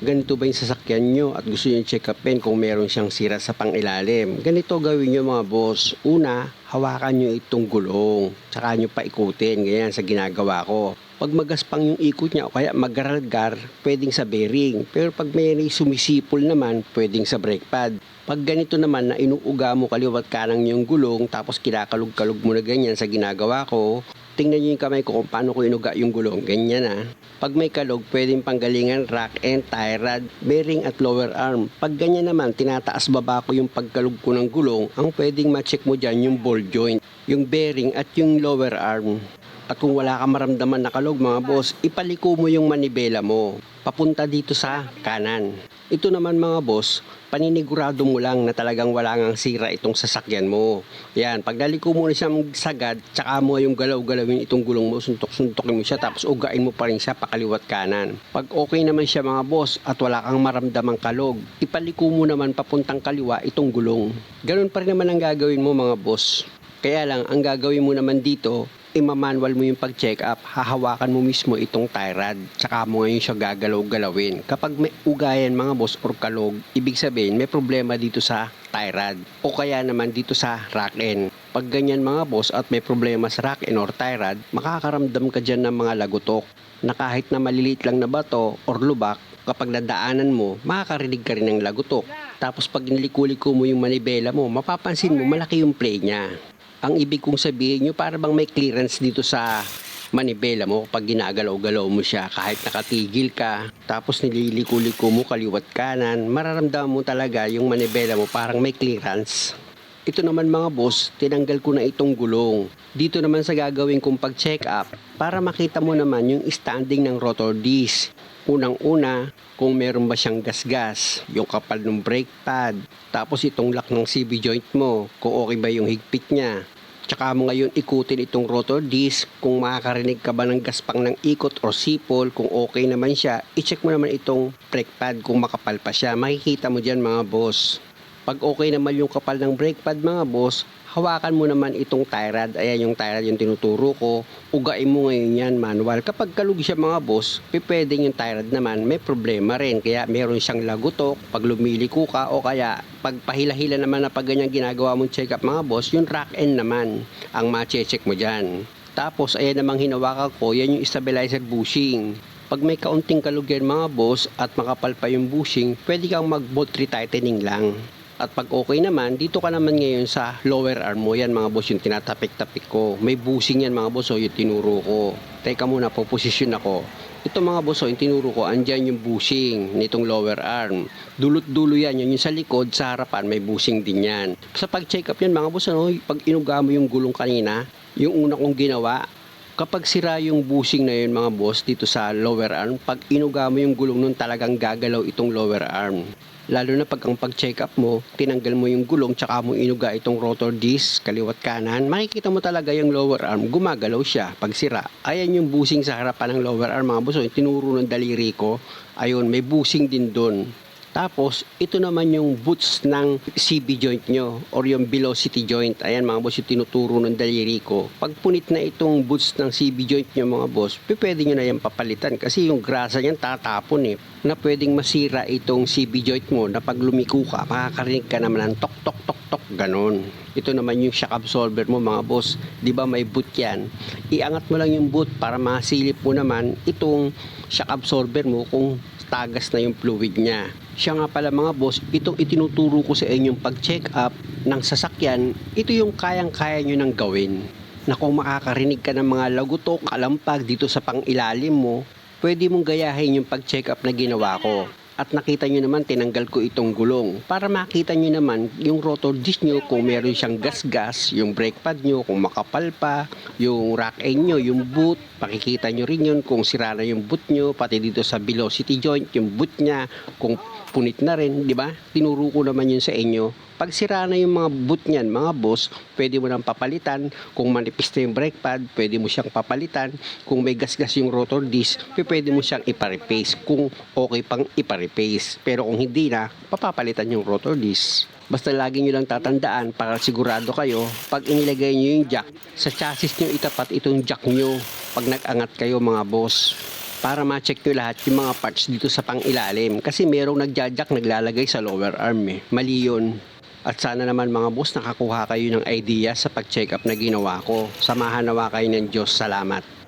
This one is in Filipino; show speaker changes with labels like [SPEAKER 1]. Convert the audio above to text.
[SPEAKER 1] ganito ba yung sasakyan nyo at gusto nyo check upin kung meron siyang sira sa pangilalim. Ganito gawin nyo mga boss. Una, hawakan nyo itong gulong. Tsaka nyo paikutin. Ganyan sa ginagawa ko. Pag magaspang yung ikot niya o kaya magaralgar, pwedeng sa bearing. Pero pag may sumisipol naman, pwedeng sa brake pad. Pag ganito naman na inuuga mo kaliwat kanang yung gulong tapos kinakalog-kalog mo na ganyan sa ginagawa ko, tingnan nyo yung kamay ko kung paano ko inuga yung gulong. Ganyan ah. Pag may kalog, pwedeng panggalingan rack and tie rod, bearing at lower arm. Pag ganyan naman, tinataas baba ko yung pagkalog ko ng gulong, ang pwedeng ma-check mo dyan yung ball joint, yung bearing at yung lower arm. At kung wala ka maramdaman na kalog mga boss, ipaliko mo yung manibela mo. Papunta dito sa kanan. Ito naman mga boss, paninigurado mo lang na talagang wala ngang sira itong sasakyan mo. Yan, pag naliko mo na siyang sagad, tsaka mo yung galaw-galawin itong gulong mo, suntok-suntokin mo siya, tapos ugain mo pa rin siya pakaliwat kanan. Pag okay naman siya mga boss at wala kang maramdamang kalog, ipaliko mo naman papuntang kaliwa itong gulong. Ganun pa rin naman ang gagawin mo mga boss. Kaya lang, ang gagawin mo naman dito, imamanual mo yung pag-check up, hahawakan mo mismo itong tie rod, tsaka mo ngayon siya gagalaw-galawin. Kapag may ugayan mga boss or kalog, ibig sabihin may problema dito sa tie o kaya naman dito sa rack end. Pag ganyan mga boss at may problema sa rack end or tie makakaramdam ka dyan ng mga lagutok na kahit na maliliit lang na bato or lubak, kapag nadaanan mo, makakarinig ka rin ng lagutok. Tapos pag niliko-liko mo yung manibela mo, mapapansin mo malaki yung play niya. Ang ibig kong sabihin nyo, para bang may clearance dito sa manibela mo kapag ginagalaw-galaw mo siya kahit nakatigil ka tapos nililiko-liko mo kaliwat kanan mararamdaman mo talaga yung manibela mo parang may clearance ito naman mga boss tinanggal ko na itong gulong dito naman sa gagawin kong pag check up para makita mo naman yung standing ng rotor disc unang-una kung meron ba siyang gasgas, yung kapal ng brake pad, tapos itong lock ng CV joint mo, kung okay ba yung higpit niya. Tsaka mo ngayon ikutin itong rotor disc kung makakarinig ka ba ng gaspang ng ikot o sipol, kung okay naman siya, i-check mo naman itong brake pad kung makapal pa siya. Makikita mo dyan mga boss. Pag okay naman yung kapal ng brake pad mga boss, hawakan mo naman itong tie rod. Ayan yung tie rod yung tinuturo ko. Ugain mo ngayon yan manual. Kapag kalug siya mga boss, pipwedeng yung tie rod naman may problema rin. Kaya meron siyang lagutok pag lumiliko ka o kaya pag pahila-hila naman na pag ganyan ginagawa mong check up mga boss, yung rack end naman ang ma-check mo dyan. Tapos ayan namang hinawakan ko, yan yung stabilizer bushing. Pag may kaunting kalug yan mga boss at makapal pa yung bushing, pwede kang mag-bolt retightening lang. At pag okay naman, dito ka naman ngayon sa lower arm mo. Yan mga boss, yung tinatapik-tapik ko. May bushing yan mga boss, o yung tinuro ko. Teka muna, po position ako. Ito mga boss, o yung tinuro ko, andyan yung bushing nitong lower arm. Dulot-dulo yan, yun yung sa likod, sa harapan, may bushing din yan. Sa pag-check up yan mga boss, ano, pag inuga mo yung gulong kanina, yung una kong ginawa, Kapag sira yung bushing na yun mga boss dito sa lower arm, pag inuga mo yung gulong nun talagang gagalaw itong lower arm. Lalo na pag ang pag-check up mo, tinanggal mo yung gulong tsaka mo inuga itong rotor disc kaliwat kanan, makikita mo talaga yung lower arm, gumagalaw siya pag sira. Ayan yung bushing sa harapan ng lower arm mga boss, yung tinuro ng daliri ko, ayun may bushing din doon. Tapos, ito naman yung boots ng CB joint nyo or yung velocity joint. Ayan mga boss, yung tinuturo ng daliri ko. Pag punit na itong boots ng CB joint nyo mga boss, pwede nyo na yan papalitan kasi yung grasa niyan tatapon eh. Na pwedeng masira itong CB joint mo na pag lumiko ka, makakarinig ka naman ng tok tok tok tok ganon. Ito naman yung shock absorber mo mga boss. Di ba may boot yan? Iangat mo lang yung boot para masilip mo naman itong shock absorber mo kung tagas na yung fluid niya. Siya nga pala mga boss, itong itinuturo ko sa inyong pag-check up ng sasakyan, ito yung kayang-kaya nyo nang gawin. Na kung makakarinig ka ng mga lagutok, alampag dito sa pangilalim mo, pwede mong gayahin yung pag-check up na ginawa ko. At nakita nyo naman, tinanggal ko itong gulong. Para makita nyo naman yung rotor disc nyo kung meron siyang gas-gas, yung brake pad nyo, kung makapal pa, yung rack end nyo, yung boot, pakikita nyo rin yun kung sira na yung boot nyo, pati dito sa velocity joint, yung boot niya, kung punit na rin, di ba? Tinuro ko naman yun sa inyo. Pag sira na yung mga boot niyan, mga boss, pwede mo nang papalitan. Kung manipis na yung brake pad, pwede mo siyang papalitan. Kung may gasgas yung rotor disc, pwede mo siyang iparepace. Kung okay pang iparepace. Pero kung hindi na, papapalitan yung rotor disc. Basta lagi nyo lang tatandaan para sigurado kayo, pag inilagay nyo yung jack, sa chassis nyo itapat itong jack nyo pag nag-angat kayo mga boss. para ma-check nyo lahat yung mga parts dito sa pangilalim. Kasi merong nagjajack naglalagay sa lower arm eh. Mali yun. At sana naman mga boss nakakuha kayo ng idea sa pag-check up na ginawa ko. Samahan nawa kayo ng Diyos. Salamat.